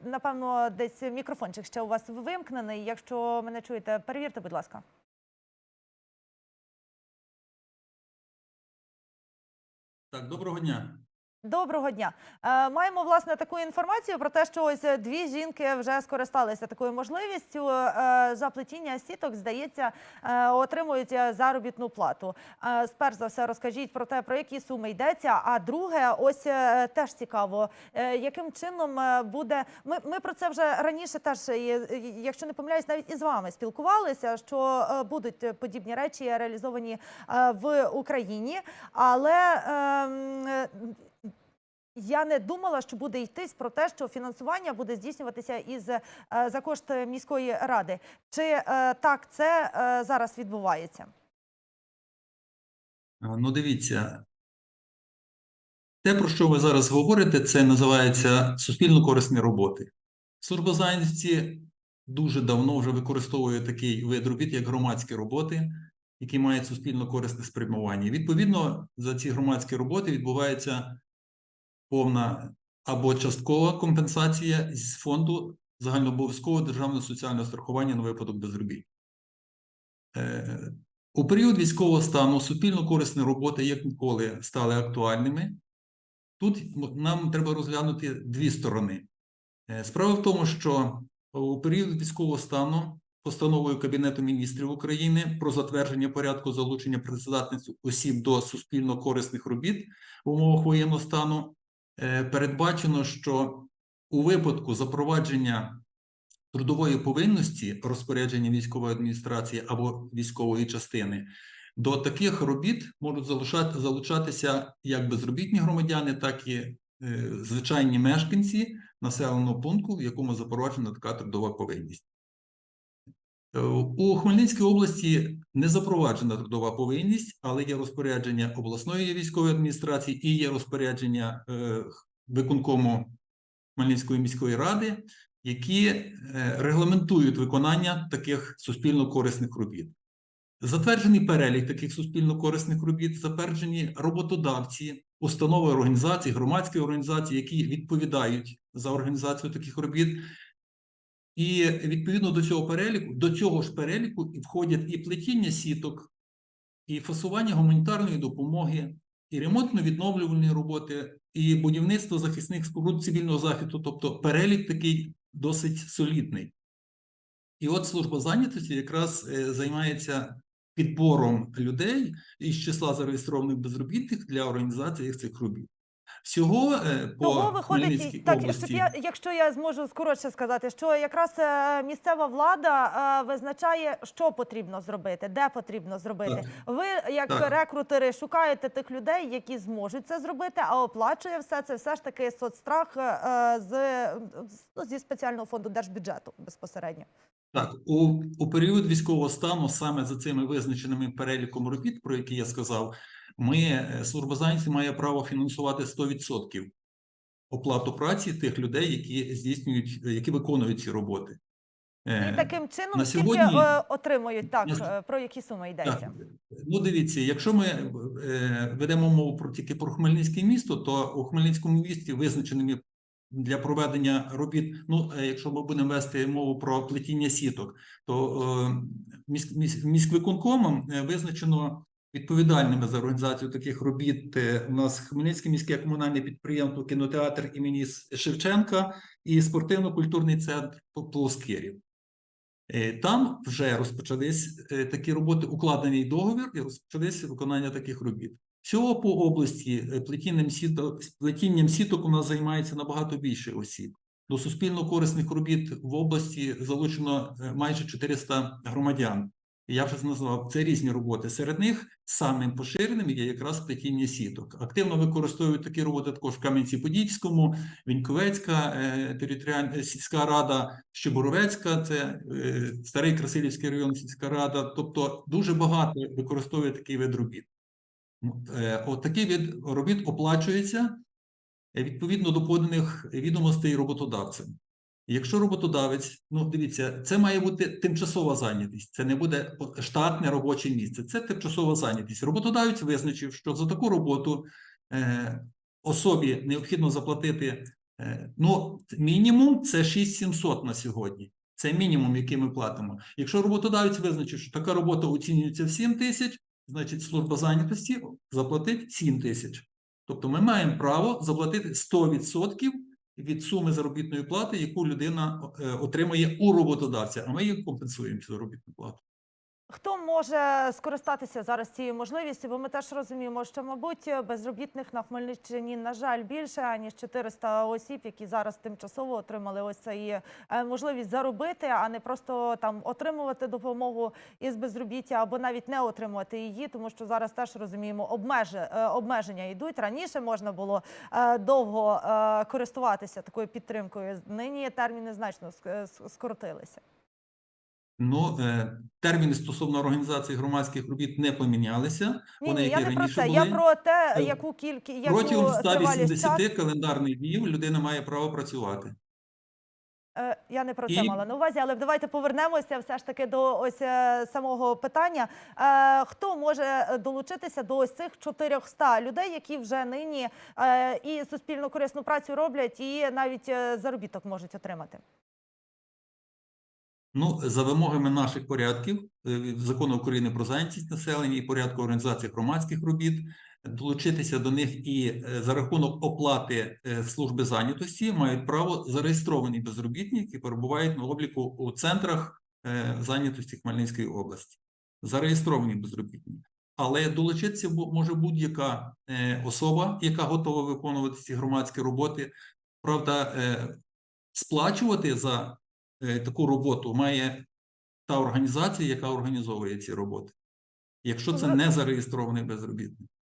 Напевно, десь мікрофончик ще у вас вимкнений. Якщо мене чуєте, перевірте, будь ласка. Так, доброго дня. Доброго дня. Е, маємо власне таку інформацію про те, що ось дві жінки вже скористалися такою можливістю. Е, за плетіння сіток, здається, е, отримують е, заробітну плату. Е, сперш за все, розкажіть про те, про які суми йдеться. А друге, ось е, теж цікаво, е, яким чином е, буде. Ми, ми про це вже раніше теж, е, е, якщо не помиляюсь, навіть із вами спілкувалися, що е, будуть подібні речі реалізовані е, в Україні, але. Я не думала, що буде йтись про те, що фінансування буде здійснюватися із е, за кошт міської ради. Чи е, так це е, зараз відбувається? Ну, дивіться. Те, про що ви зараз говорите, це називається суспільно-корисні роботи. Служба зайнятості дуже давно вже використовує такий вид робіт, як громадські роботи, які мають суспільно-корисне спрямування. Відповідно, за ці громадські роботи відбувається повна або часткова компенсація з фонду загальнообов'язкового державного соціального страхування на випадок безробіття. Е, У період військового стану суспільно-корисні роботи, як ніколи, стали актуальними. Тут нам треба розглянути дві сторони. Е, Справа в тому, що у період військового стану постановою Кабінету міністрів України про затвердження порядку залучення працездатних осіб до суспільно-корисних робіт в умовах воєнного стану передбачено, що у випадку запровадження трудової повинності розпорядження військової адміністрації або військової частини до таких робіт можуть залучати, залучатися як безробітні громадяни, так і е, звичайні мешканці населеного пункту, в якому запроваджена така трудова повинність. Е, У Хмельницькій області не запроваджена трудова повинність, але є розпорядження обласної військової адміністрації і є розпорядження е, виконкому Хмельницької міської ради, які е, регламентують виконання таких суспільно-корисних робіт. Затверджений перелік таких суспільно-корисних робіт, затверджені роботодавці, установи організації, громадські організації, які відповідають за організацію таких робіт. І відповідно до цього переліку, до цього ж переліку і входять і плетіння сіток, і фасування гуманітарної допомоги, і ремонтно-відновлювальні роботи, і будівництво захисних споруд цивільного захисту, тобто перелік такий досить солідний. І от служба зайнятості якраз е, займається підбором людей із числа зареєстрованих безробітних для організації цих робіт. Всього е, по Того виходить, так, області. щоб я, якщо я зможу скоротше сказати, що якраз е, місцева влада е, визначає, що потрібно зробити, де потрібно зробити. Так. Ви, як Так. рекрутери, шукаєте тих людей, які зможуть це зробити, а оплачує все це все ж таки соцстрах з, з- зі спеціального фонду держбюджету безпосередньо. Так, у, у період військового стану, саме за цими визначеними переліком робіт, про які я сказав, ми е, служба зайнятості має право фінансувати 100% оплату праці тих людей, які здійснюють, які виконують ці роботи. Е, І таким чином на скільки сьогодні- е, отримують так, на про які суми йдеться? Так, ну дивіться, якщо ми ведемо мову про тільки про Хмельницьке місто, то у Хмельницькому місті визначеними для проведення робіт. Ну, е, якщо ми будемо вести мову про плетіння сіток, то е, міськ, міськ, міськвиконкомом е, визначено відповідальними за організацію таких робіт. У нас Хмельницьке міське комунальне підприємство, кінотеатр імені Шевченка і спортивно-культурний центр Плоскирів. Там вже розпочались такі роботи, укладений договір і розпочалися виконання таких робіт. Всього по області е, плетінням сіток, плетінням сіток у нас займається набагато більше осіб. До суспільно-корисних робіт в області залучено е, майже 400 громадян. Я вже назвав це різні роботи. Серед них самим поширеним є якраз плетіння сіток. Активно використовують такі роботи також в Кам'янці-Подільському, Віньковецька е, територіальна сільська рада, Щеборовецька, це е, старий Красилівський район, сільська рада. Тобто дуже багато використовує такий вид робіт. Е, От такий вид робіт оплачується е, відповідно до поданих відомостей роботодавцем. Якщо роботодавець, ну дивіться, це має бути тимчасова зайнятість, це не буде штатне робоче місце, це тимчасова зайнятість. Роботодавець визначив, що за таку роботу е, особі необхідно заплатити Е, Ну, мінімум це 6700 на сьогодні. Це мінімум, який ми платимо. Якщо роботодавець визначить, що така робота оцінюється в 7 тисяч, значить служба зайнятості заплатить 7 тисяч. Тобто ми маємо право заплатити 100% від суми заробітної плати, яку людина е, отримує у роботодавця, а ми її компенсуємо цю заробітну плату. Хто може скористатися зараз цією можливістю? Бо ми теж розуміємо, що, мабуть, безробітних на Хмельниччині, на жаль, більше ніж 400 осіб, які зараз тимчасово отримали ось цей е, можливість заробити, а не просто там отримувати допомогу із безробіття або навіть не отримувати її, тому що зараз теж розуміємо, обмежи, е, обмеження йдуть. Раніше можна було е, довго користуватися такою підтримкою. Нині терміни значно скоротилися. Ну, е, терміни стосовно організації громадських робіт не помінялися. Ні, Вони ні, я які не про це. були. Я про те, Е, яку кількість Протягом тривалість 180 часу. календарних днів людина має право працювати. Е, Я не про це І- мала на увазі, але давайте повернемося все ж таки до ось самого питання. Хто може долучитися до ось цих 400 людей, які вже нині і суспільно корисну працю роблять, і навіть заробіток можуть отримати? Ну, за вимогами наших порядків е, закону України про зайнятість населення і порядку організації громадських робіт, долучитися до них і е, за рахунок оплати е, служби зайнятості мають право зареєстровані безробітні, які перебувають на обліку у центрах зайнятості Хмельницької області. Зареєстровані безробітні. Але долучитися може будь-яка особа, яка готова виконувати ці громадські роботи. Правда, сплачувати за таку роботу має та організація, яка організовує ці роботи. Якщо це не зареєстрований безробітний.